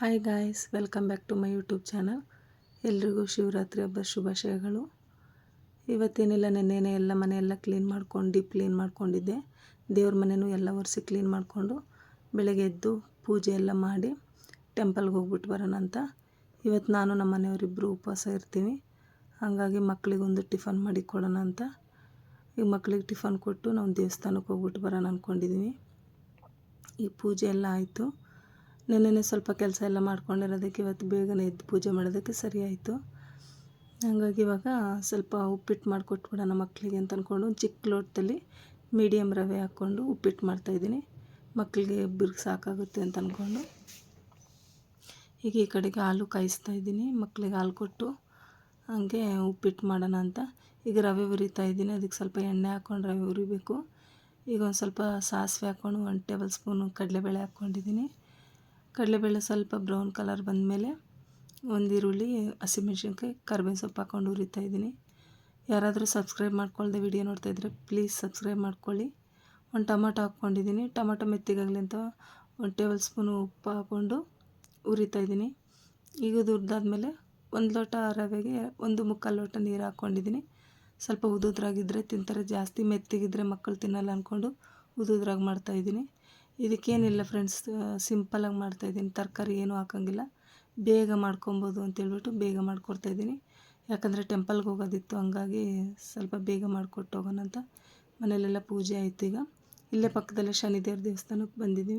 Hi guys welcome back to my YouTube channel ಎಲ್ರಿಗೂ ಶಿವರಾತ್ರಿ ಹಬ್ಬ ಶುಭಾಶಯಗಳು. ಇವತ್ತೇನಿಲ್ಲ, ನೆನ್ನೆನೇ ಎಲ್ಲ ಮನೆಯೆಲ್ಲ ಕ್ಲೀನ್ ಮಾಡ್ಕೊಂಡು ಡೀಪ್ ಕ್ಲೀನ್ ಮಾಡ್ಕೊಂಡಿದ್ದೆ. ದೇವ್ರ ಮನೆಯೂ ಎಲ್ಲ ಒರೆಸಿ ಕ್ಲೀನ್ ಮಾಡಿಕೊಂಡು ಬೆಳಗ್ಗೆ ಎದ್ದು ಪೂಜೆ ಎಲ್ಲ ಮಾಡಿ ಟೆಂಪಲ್ಗೆ ಹೋಗ್ಬಿಟ್ಟು ಬರೋಣ ಅಂತ. ಇವತ್ತು ನಾನು ನಮ್ಮ ಮನೆಯವರಿಬ್ಬರು ಉಪವಾಸ ಇರ್ತೀವಿ. ಹಾಗಾಗಿ ಮಕ್ಕಳಿಗೊಂದು ಟಿಫನ್ ಮಾಡಿ ಕೊಡೋಣ ಅಂತ. ಈಗ ಮಕ್ಕಳಿಗೆ ಟಿಫನ್ ಕೊಟ್ಟು ನಾವು ದೇವಸ್ಥಾನಕ್ಕೆ ಹೋಗ್ಬಿಟ್ಟು ಬರೋಣ ಅಂದ್ಕೊಂಡಿದ್ದೀನಿ ಈ ಪೂಜೆ ಎಲ್ಲ ಆಯಿತು. ನೆನ್ನೆನೇ ಸ್ವಲ್ಪ ಕೆಲಸ ಎಲ್ಲ ಮಾಡ್ಕೊಂಡಿರೋದಕ್ಕೆ ಇವತ್ತು ಬೇಗನೆ ಎದ್ದು ಪೂಜೆ ಮಾಡೋದಕ್ಕೆ ಸರಿ ಆಯಿತು. ಹಾಗಾಗಿ ಇವಾಗ ಸ್ವಲ್ಪ ಉಪ್ಪಿಟ್ಟು ಮಾಡಿಕೊಟ್ಬಿಡೋಣ ಮಕ್ಕಳಿಗೆ ಅಂತ ಅಂದ್ಕೊಂಡು ಒಂದು ಚಿಕ್ಕ ಲೋಟದಲ್ಲಿ ಮೀಡಿಯಮ್ ರವೆ ಹಾಕ್ಕೊಂಡು ಉಪ್ಪಿಟ್ಟು ಮಾಡ್ತಾಯಿದ್ದೀನಿ ಮಕ್ಕಳಿಗೆ ಇಬ್ಬರಿಗೆ ಸಾಕಾಗುತ್ತೆ ಅಂತ ಅಂದ್ಕೊಂಡು ಈಗ ಈ ಕಡೆಗೆ ಹಾಲು ಕಾಯಿಸ್ತಾ ಇದ್ದೀನಿ. ಮಕ್ಕಳಿಗೆ ಹಾಲು ಕೊಟ್ಟು ಹಾಗೆ ಉಪ್ಪಿಟ್ಟು ಮಾಡೋಣ ಅಂತ. ಈಗ ರವೆ ಉರಿತಾ ಇದ್ದೀನಿ. ಅದಕ್ಕೆ ಸ್ವಲ್ಪ ಎಣ್ಣೆ ಹಾಕ್ಕೊಂಡು ರವೆ ಉರಿಬೇಕು ಈಗ ಒಂದು ಸ್ವಲ್ಪ ಸಾಸಿವೆ ಹಾಕ್ಕೊಂಡು ಒಂದು ಟೇಬಲ್ ಸ್ಪೂನು ಕಡಲೆಬೇಳೆ ಹಾಕ್ಕೊಂಡಿದ್ದೀನಿ. ಕಡಲೆಬೇಳೆ ಸ್ವಲ್ಪ ಬ್ರೌನ್ ಕಲರ್ ಬಂದಮೇಲೆ ಒಂದು ಈರುಳ್ಳಿ ಹಸಿಮೆಣ್ಸಿನ್ಕಾಯಿ, ಕರ್ಬೇವಿನ ಸೊಪ್ಪು ಹಾಕ್ಕೊಂಡು ಹುರಿತಾ ಇದ್ದೀನಿ. ಯಾರಾದರೂ ಸಬ್ಸ್ಕ್ರೈಬ್ ಮಾಡ್ಕೊಳ್ಳದೆ ವಿಡಿಯೋ ಇದ್ದರೆ ಪ್ಲೀಸ್ ಸಬ್ಸ್ಕ್ರೈಬ್ ಮಾಡ್ಕೊಳ್ಳಿ. ಒಂದು ಟೊಮೊಟೊ ಹಾಕ್ಕೊಂಡಿದ್ದೀನಿ. ಟೊಮೊಟೊ ಮೆತ್ತಿಗಾಗಲಿ ಅಂತ ಒಂದು ಟೇಬಲ್ ಸ್ಪೂನು ಉಪ್ಪು ಹಾಕ್ಕೊಂಡು ಹುರಿತಾ ಇದ್ದೀನಿ. ಈಗ ಹುರಿದಾದ್ಮೇಲೆ ಒಂದು ಲೋಟ ರವೆಗೆ ಒಂದು ಮುಕ್ಕಾಲು ಲೋಟ ನೀರು ಹಾಕ್ಕೊಂಡಿದ್ದೀನಿ. ಸ್ವಲ್ಪ ಉದುದ್ರಾಗಿದ್ದರೆ ತಿಂತಾರೆ. ಜಾಸ್ತಿ ಮೆತ್ತಿಗಿದ್ರೆ ಮಕ್ಕಳು ತಿನ್ನಲ್ಲ ಅಂದ್ಕೊಂಡು ಉದುದ್ರಾಗಿ ಮಾಡ್ತಾಯಿದ್ದೀನಿ ಇದಕ್ಕೇನಿಲ್ಲ ಫ್ರೆಂಡ್ಸ್ ಸಿಂಪಲಾಗಿ ಮಾಡ್ತಾಯಿದ್ದೀನಿ ತರಕಾರಿ ಏನೂ ಹಾಕೋಂಗಿಲ್ಲ. ಬೇಗ ಮಾಡ್ಕೊಬೋದು ಅಂತೇಳ್ಬಿಟ್ಟು ಬೇಗ ಮಾಡಿಕೊಡ್ತಾಯಿದ್ದೀನಿ ಯಾಕಂದರೆ ಟೆಂಪಲ್ಗೆ ಹೋಗೋದಿತ್ತು, ಹಂಗಾಗಿ ಸ್ವಲ್ಪ ಬೇಗ ಮಾಡಿಕೊಟ್ಟು ಹೋಗೋಣ ಅಂತ ಮನೆಯಲ್ಲೆಲ್ಲ ಪೂಜೆ ಆಯ್ತು ಈಗ. ಇಲ್ಲೇ ಪಕ್ಕದಲ್ಲೇ ಶನಿದೇವ್ರ ದೇವಸ್ಥಾನಕ್ಕೆ ಬಂದಿದ್ದೀವಿ.